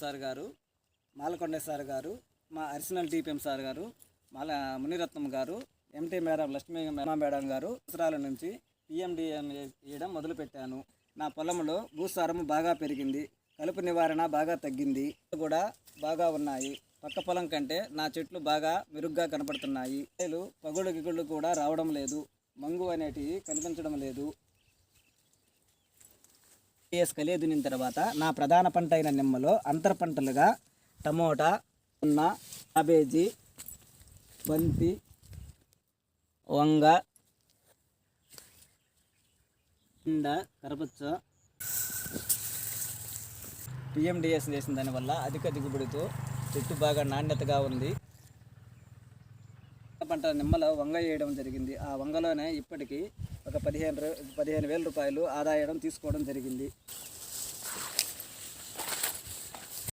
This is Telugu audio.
సార్ గారు మాలకొండ సార్ గారు మా అరిసినల్ డిపిఎం సార్ గారు మాల మునిరత్నం గారు ఎంటీ మేడం లక్ష్మీ మేమా మేడం గారు అవసరాల నుంచి పిఎండిఎం వేయడం మొదలుపెట్టాను. నా పొలంలో భూసారం బాగా పెరిగింది కలుపు నివారణ బాగా తగ్గింది కూడా బాగా ఉన్నాయి. పక్క పొలం కంటే నా చెట్లు బాగా మెరుగ్గా కనపడుతున్నాయి. కాయలు పగుళ్ళు గిగుళ్ళు కూడా రావడం లేదు మంగు అనేటివి కనిపించడం లేదు. ఏఎస్ కలియదునిన తర్వాత. నా ప్రధాన పంట అయిన నిమ్మలో అంతర పంటలుగా టమోటా ఉన్న క్యాబేజీ బంతి వంగ పిండ కరపచ్చ పిఎండిఎస్ చేసిన దానివల్ల అధిక దిగుబడితో చెట్టు బాగా నాణ్యతగా ఉంది. పంట నిమ్మలో వంగ వేయడం జరిగింది. ఆ వంగలోనే ఇప్పటికీ ఒక పదిహేను పదిహేను వేల రూపాయలు ఆదాయం తీసుకోవడం జరిగింది.